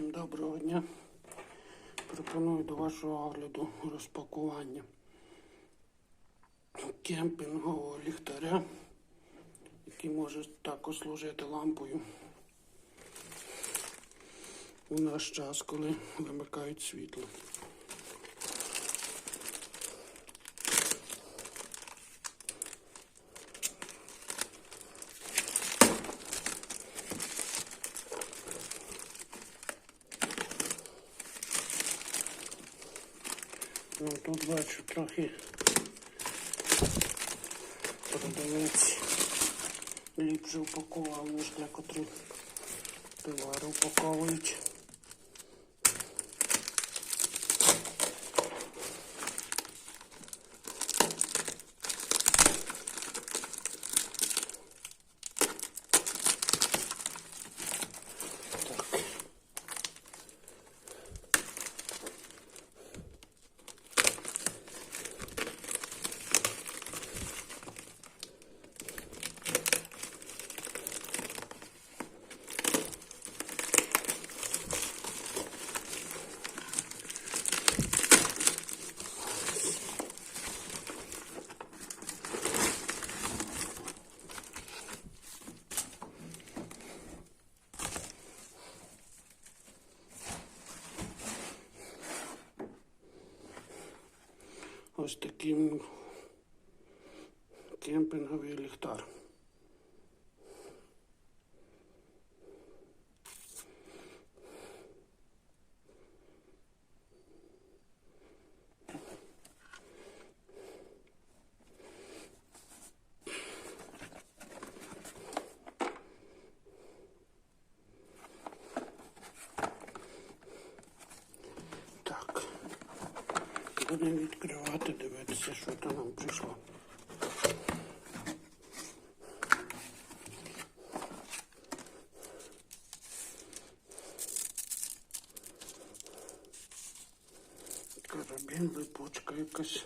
Всім доброго дня. Пропоную до вашого огляду розпакування кемпінгового ліхтаря, який може також служити лампою у наш час, коли вимикають світло. Ну, тут бачу трохи продавець ліпше упакував, ніж декотрі товари упаковують. Ось такий кемпінговий ліхтар. Так. Будемо відкривати, дивитися, що там нам прийшло. Карабін, липучка якась.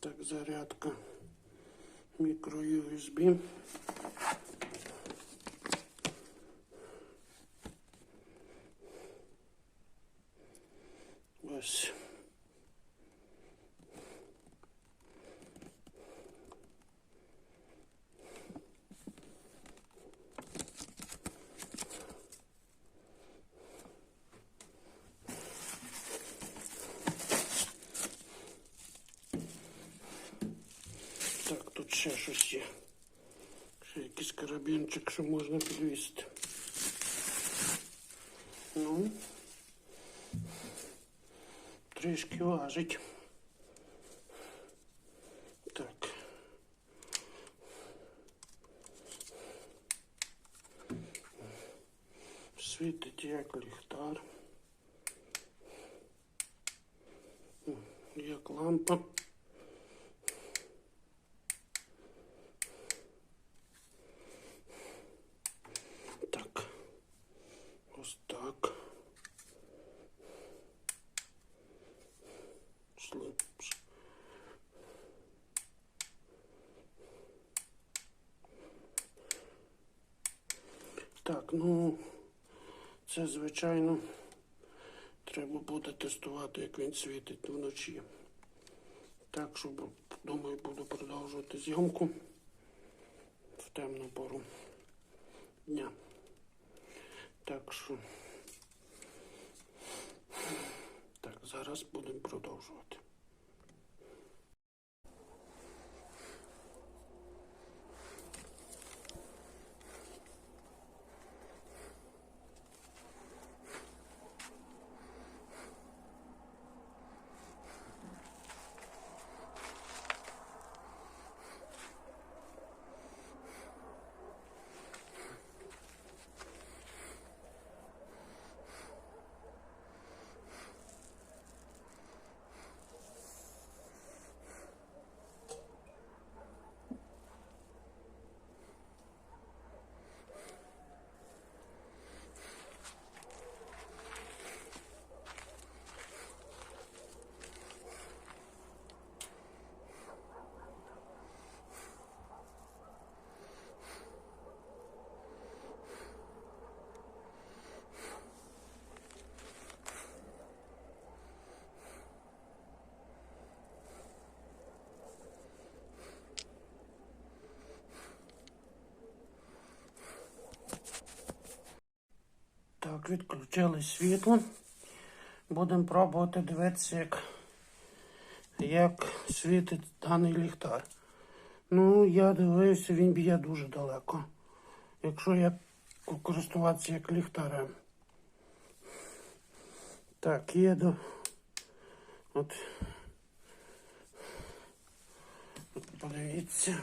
Так, зарядка мікро USB. Ось. Так, тут ще щось є. Ще якийсь карабінчик, що можна підвісити. Ну. Трішки важить. Так. Світить як ліхтар. Як лампа. Так. Ось так. Слипс. Так, ну це звичайно треба буде тестувати, як він світить вночі. Так, що думаю, буду продовжувати зйомку в темну пору дня. Так що так, зараз будемо продовжувати. Так, відключили світло. Будемо пробувати дивитися, як, як світить даний ліхтар. Ну, я дивився, він б'є дуже далеко. Якщо я користуватися як ліхтарем. Так, їду. От. Подивіться.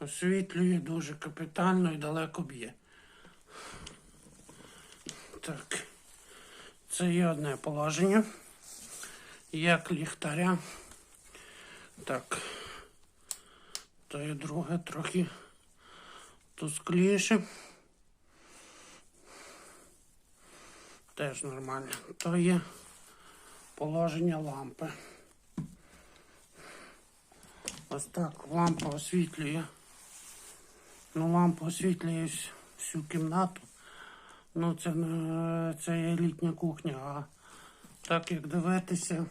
Освітлює дуже капітально і далеко б'є. Так. Це є одне положення. Як ліхтаря. Так. То є друге трохи тускліше. Теж нормально. То є положення лампи. Ось так лампа освітлює. Ну, лампа освітлює всю кімнату. Ну, це це є літня кухня, а так як дивитися,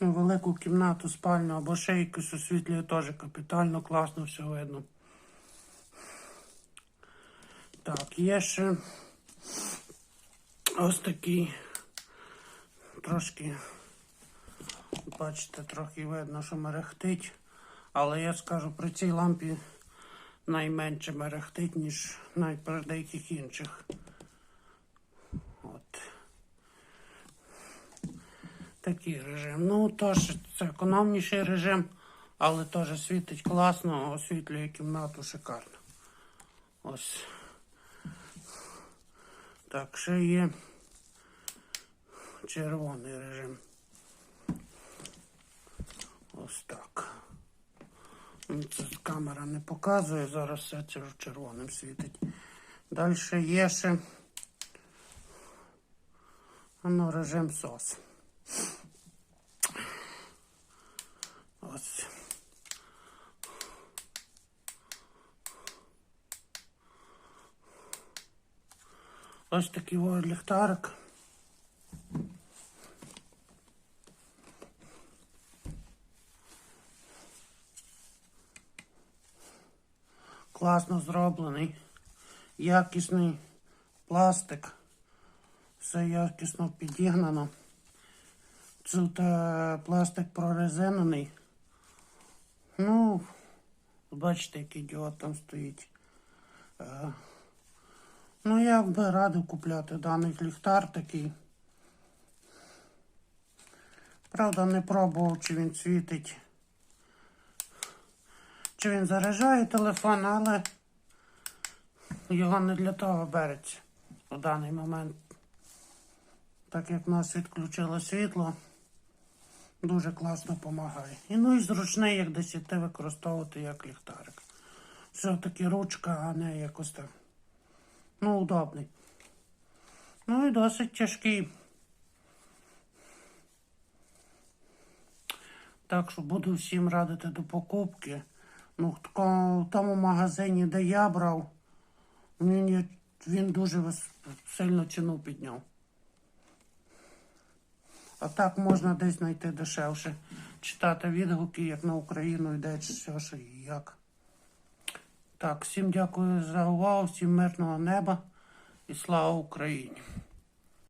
велику кімнату, спальню або ще якусь освітлює теж капітально, класно все видно. Так, є ще ось такий трошки, бачите, трохи видно, що мерехтить. Але я скажу, при цій лампі найменше мерехтить, ніж при деяких інших. От. Такий режим. Ну, теж це економніший режим, але теж світить класно, освітлює кімнату шикарно. Ось. Так, ще є червоний режим. Ось так. Ну, Це камера не показує, зараз все це червоним світить. Далі є ще ну, режим СОС. Ось. Ось такий ліхтарик. Класно зроблений, якісний пластик, все якісно підігнано. Тут пластик прорезинений. Ну, бачите, який діод там стоїть. Е, ну, я би радив купляти даний ліхтар такий. Правда, не пробував, чи він світить, чи він заряджає телефон, але його не для того береться у даний момент. Так як в нас відключило світло, дуже класно допомагає. І ну і зручний, як десь іти використовувати як ліхтарик. Все-таки ручка, а не якось так. Ну, удобний. Ну і досить тяжкий. Так що буду всім радити до покупки. Ну, в тому магазині, де я брав, він, він дуже сильно ціну підняв. А так можна десь знайти дешевше. Читати відгуки, як на Україну йде, чи що, що і як. Так, всім дякую за увагу, всім мирного неба і слава Україні.